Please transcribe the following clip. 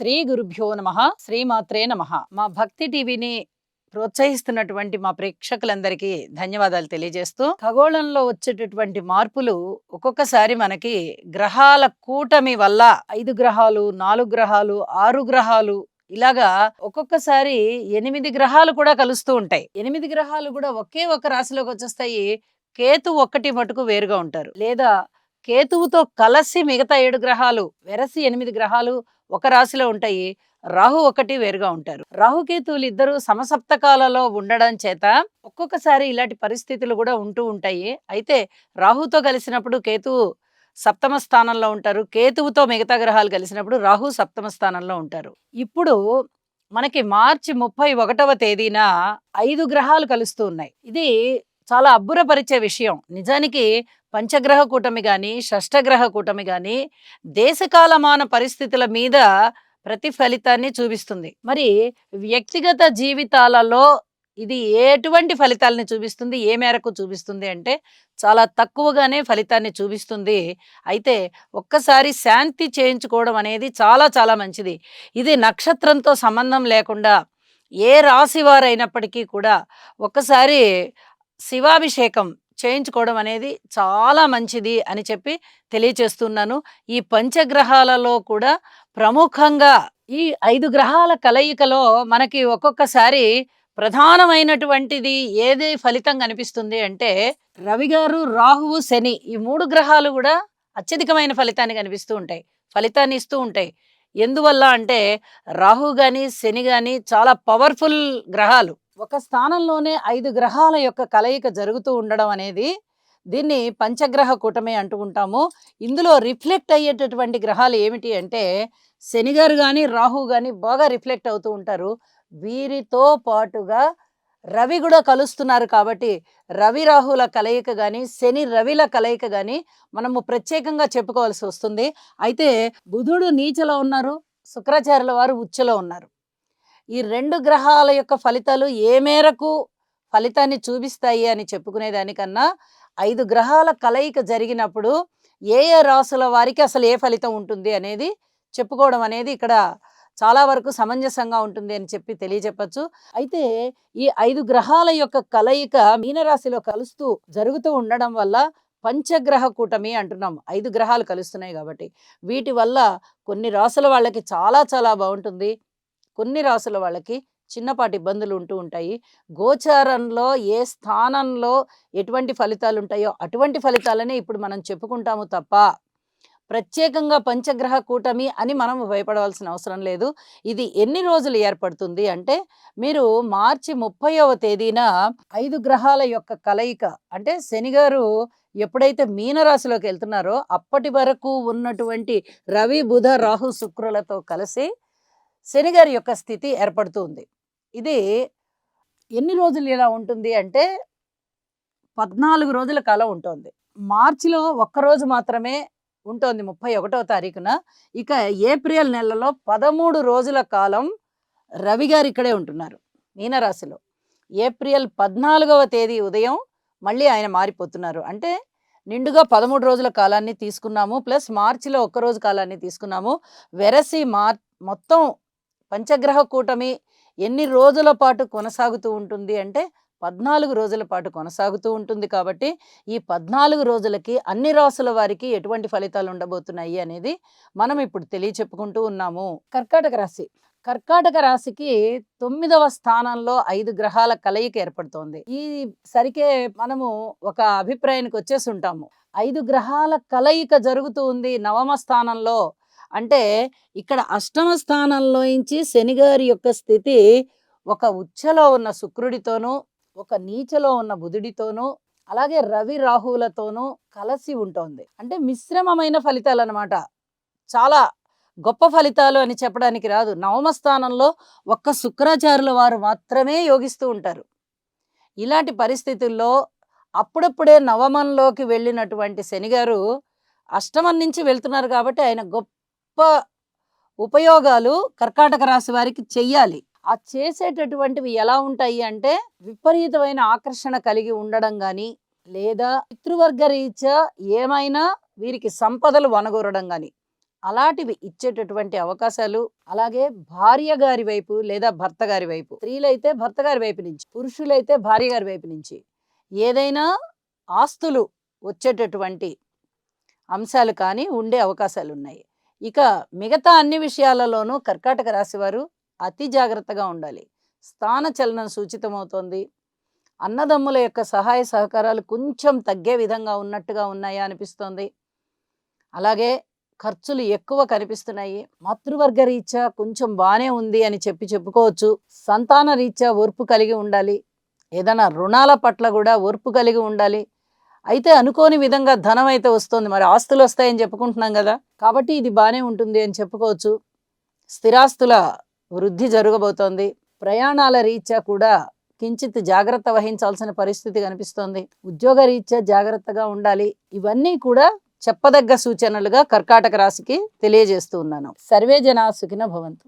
శ్రీ గురుభ్యో నమ శ్రీమాత్రే నమ. మా భక్తి టీవీని ప్రోత్సహిస్తున్నటువంటి మా ప్రేక్షకులందరికీ ధన్యవాదాలు తెలియజేస్తూ ఖగోళంలో వచ్చేటటువంటి మార్పులు ఒక్కొక్కసారి మనకి గ్రహాల కూటమి వల్ల ఐదు గ్రహాలు నాలుగు గ్రహాలు ఆరు గ్రహాలు ఇలాగా ఒక్కొక్కసారి ఎనిమిది గ్రహాలు కూడా కలుస్తూ ఉంటాయి. ఎనిమిది గ్రహాలు కూడా ఒకే ఒక రాశిలోకి వచ్చేస్తాయి కేతు ఒక్కటి మటుకు వేరుగా ఉంటారు. లేదా కేతువుతో కలిసి మిగతా ఏడు గ్రహాలు వెరసి ఎనిమిది గ్రహాలు ఒక రాశిలో ఉంటాయి. రాహు ఒకటి వేరుగా ఉంటారు. రాహుకేతువులు ఇద్దరు సమసప్తకాలలో ఉండడం చేత ఒక్కొక్కసారి ఇలాంటి పరిస్థితులు కూడా ఉంటూ ఉంటాయి. అయితే రాహుతో కలిసినప్పుడు కేతువు సప్తమ స్థానంలో ఉంటారు. కేతువుతో మిగతా గ్రహాలు కలిసినప్పుడు రాహు సప్తమ స్థానంలో ఉంటారు. ఇప్పుడు మనకి మార్చి ముప్పై ఒకటవ తేదీన ఐదు గ్రహాలు కలుస్తూ ఉన్నాయి. ఇది చాలా అబ్బురపరిచే విషయం. నిజానికి పంచగ్రహ కూటమి కానీ షష్టగ్రహ కూటమి కానీ దేశకాలమాన పరిస్థితుల మీద ప్రతిఫలితాన్ని చూపిస్తుంది. మరి వ్యక్తిగత జీవితాలలో ఇది ఎటువంటి ఫలితాలని చూపిస్తుంది? ఏ మేరకు చూపిస్తుంది అంటే చాలా తక్కువగానే ఫలితాన్ని చూపిస్తుంది. అయితే ఒక్కసారి శాంతి చేయించుకోవడం అనేది చాలా చాలా మంచిది. ఇది నక్షత్రంతో సంబంధం లేకుండా ఏ రాశి వారైనప్పటికీ కూడా ఒక్కసారి శివాభిషేకం చేయించుకోవడం అనేది చాలా మంచిది అని చెప్పి తెలియచేస్తున్నాను. ఈ పంచగ్రహాలలో కూడా ప్రముఖంగా ఈ ఐదు గ్రహాల కలయికలో మనకి ఒక్కొక్కసారి ప్రధానమైనటువంటిది ఏది ఫలితం కనిపిస్తుంది అంటే రవి గారు రాహువు శని ఈ మూడు గ్రహాలు కూడా అత్యధికమైన ఫలితాన్ని కనిపిస్తూ ఉంటాయి. ఫలితాన్ని ఇస్తూ ఉంటాయి. ఎందువల్ల అంటే రాహు కానీ శని కానీ చాలా పవర్ఫుల్ గ్రహాలు. ఒక స్థానంలోనే ఐదు గ్రహాల యొక్క కలయిక జరుగుతూ ఉండడం అనేది దీన్ని పంచగ్రహ కూటమి అంటూ ఉంటాము. ఇందులో రిఫ్లెక్ట్ అయ్యేటటువంటి గ్రహాలు ఏమిటి అంటే శనిగారు కానీ రాహు కానీ బాగా రిఫ్లెక్ట్ అవుతూ ఉంటారు. వీరితో పాటుగా రవి కూడా కలుస్తున్నారు కాబట్టి రవి రాహుల కలయిక కానీ శని రవిల కలయిక కానీ మనము ప్రత్యేకంగా చెప్పుకోవాల్సి వస్తుంది. అయితే బుధుడు నీచలో ఉన్నారు శుక్రాచార్యుల వారు ఉచ్చలో ఉన్నారు. ఈ రెండు గ్రహాల యొక్క ఫలితాలు ఏ మేరకు ఫలితాన్ని చూపిస్తాయి అని చెప్పుకునే దానికన్నా ఐదు గ్రహాల కలయిక జరిగినప్పుడు ఏ ఏ రాసుల వారికి అసలు ఏ ఫలితం ఉంటుంది అనేది చెప్పుకోవడం అనేది ఇక్కడ చాలా వరకు సమంజసంగా ఉంటుంది అని చెప్పి తెలియజెప్పచ్చు. అయితే ఈ ఐదు గ్రహాల యొక్క కలయిక మీనరాశిలో కలుస్తూ జరుగుతూ ఉండడం వల్ల పంచగ్రహ కూటమి అంటున్నాం. ఐదు గ్రహాలు కలుస్తున్నాయి కాబట్టి వీటి వల్ల కొన్ని రాసుల వాళ్ళకి చాలా చాలా బాగుంటుంది. కొన్ని రాసుల వాళ్ళకి చిన్నపాటి ఇబ్బందులు ఉంటూ ఉంటాయి. గోచారంలో ఏ స్థానంలో ఎటువంటి ఫలితాలు ఉంటాయో అటువంటి ఫలితాలనే ఇప్పుడు మనం చెప్పుకుంటాము తప్ప ప్రత్యేకంగా పంచగ్రహ కూటమి అని మనం భయపడవలసిన అవసరం లేదు. ఇది ఎన్ని రోజులు ఏర్పడుతుంది అంటే మీరు మార్చి ముప్పైవ తేదీన ఐదు గ్రహాల యొక్క కలయిక అంటే శనిగారు ఎప్పుడైతే మీనరాశిలోకి వెళ్తున్నారో అప్పటి వరకు ఉన్నటువంటి రవి బుధ రాహు శుక్రులతో కలిసి శనిగారి యొక్క స్థితి ఏర్పడుతుంది. ఇది ఎన్ని రోజులు ఇలా ఉంటుంది అంటే పద్నాలుగు రోజుల కాలం ఉంటుంది. మార్చిలో ఒక్కరోజు మాత్రమే ఉంటుంది ముప్పై ఒకటో తారీఖున. ఇక ఏప్రిల్ నెలలో పదమూడు రోజుల కాలం రవి గారు ఇక్కడే ఉంటున్నారు మీనరాశిలో. ఏప్రిల్ పద్నాలుగవ తేదీ ఉదయం మళ్ళీ ఆయన మారిపోతున్నారు. అంటే నిండుగా పదమూడు రోజుల కాలాన్ని తీసుకున్నాము ప్లస్ మార్చిలో ఒక్కరోజు కాలాన్ని తీసుకున్నాము. వెరసి మార్ మొత్తం పంచగ్రహ కూటమి ఎన్ని రోజుల పాటు కొనసాగుతూ ఉంటుంది అంటే పద్నాలుగు రోజుల పాటు కొనసాగుతూ ఉంటుంది కాబట్టి ఈ పద్నాలుగు రోజులకి అన్ని రాసుల వారికి ఎటువంటి ఫలితాలు ఉండబోతున్నాయి అనేది మనం ఇప్పుడు తెలియచెప్పుకుంటూ ఉన్నాము. కర్కాటక రాశి. కర్కాటక రాశికి తొమ్మిదవ స్థానంలో ఐదు గ్రహాల కలయిక ఏర్పడుతోంది. ఈ సరికే మనము ఒక అభిప్రాయానికి వచ్చేసి ఉంటాము. ఐదు గ్రహాల కలయిక జరుగుతూ ఉంది నవమ స్థానంలో. అంటే ఇక్కడ అష్టమ స్థానంలో నుంచి శనిగారి యొక్క స్థితి ఒక ఉచ్చలో ఉన్న శుక్రుడితోనూ ఒక నీచలో ఉన్న బుధుడితోనూ అలాగే రవి రాహువులతోనూ కలిసి ఉంటుంది. అంటే మిశ్రమమైన ఫలితాలు అనమాట చాలా గొప్ప ఫలితాలు అని చెప్పడానికి రాదు. నవమ స్థానంలో ఒక్క శుక్రాచారుల వారు మాత్రమే యోగిస్తూ ఉంటారు. ఇలాంటి పరిస్థితుల్లో అప్పుడప్పుడే నవమంలోకి వెళ్ళినటువంటి శనిగారు అష్టమం నుంచి వెళ్తున్నారు కాబట్టి ఆయన గొప్ప ఉపయోగాలు కర్కాటక రాశి వారికి చెయ్యాలి. ఆ చేసేటటువంటివి ఎలా ఉంటాయి అంటే విపరీతమైన ఆకర్షణ కలిగి ఉండడం కానీ లేదా పితృవర్గ రీత్యా ఏమైనా వీరికి సంపదలు వనగూరడం కానీ అలాంటివి ఇచ్చేటటువంటి అవకాశాలు అలాగే భార్య గారి వైపు లేదా భర్త గారి వైపు స్త్రీలైతే భర్త గారి వైపు నుంచి పురుషులైతే భార్య గారి వైపు నుంచి ఏదైనా ఆస్తులు వచ్చేటటువంటి అంశాలు కానీ ఉండే అవకాశాలు ఉన్నాయి ఇక మిగతా అన్ని విషయాలలోనూ కర్కాటక రాశివారు అతి జాగ్రత్తగా ఉండాలి. స్థాన చలనం సూచితమవుతోంది. అన్నదమ్ముల యొక్క సహాయ సహకారాలు కొంచెం తగ్గే విధంగా ఉన్నట్టుగా ఉన్నాయా అనిపిస్తోంది. అలాగే ఖర్చులు ఎక్కువ కనిపిస్తున్నాయి. మాతృవర్గ రీత్యా కొంచెం బాగానే ఉంది అని చెప్పి చెప్పుకోవచ్చు. సంతాన రీత్యా ఓర్పు కలిగి ఉండాలి. ఏదైనా రుణాల పట్ల కూడా ఓర్పు కలిగి ఉండాలి. అయితే అనుకోని విధంగా ధనం అయితే వస్తుంది. మరి ఆస్తులు వస్తాయని చెప్పుకుంటున్నాం కదా. కాబట్టి ఇది బాగానే ఉంటుంది అని చెప్పుకోవచ్చు. స్థిరాస్తుల వృద్ధి జరగబోతోంది. ప్రయాణాల రీత్యా కూడా కించిత్ జాగ్రత్త వహించాల్సిన పరిస్థితి కనిపిస్తోంది. ఉద్యోగ రీత్యా జాగ్రత్తగా ఉండాలి. ఇవన్నీ కూడా చెప్పదగ్గ సూచనలుగా కర్కాటక రాశికి తెలియజేస్తూ ఉన్నాను. సర్వే జనా సుఖిన భవంతు.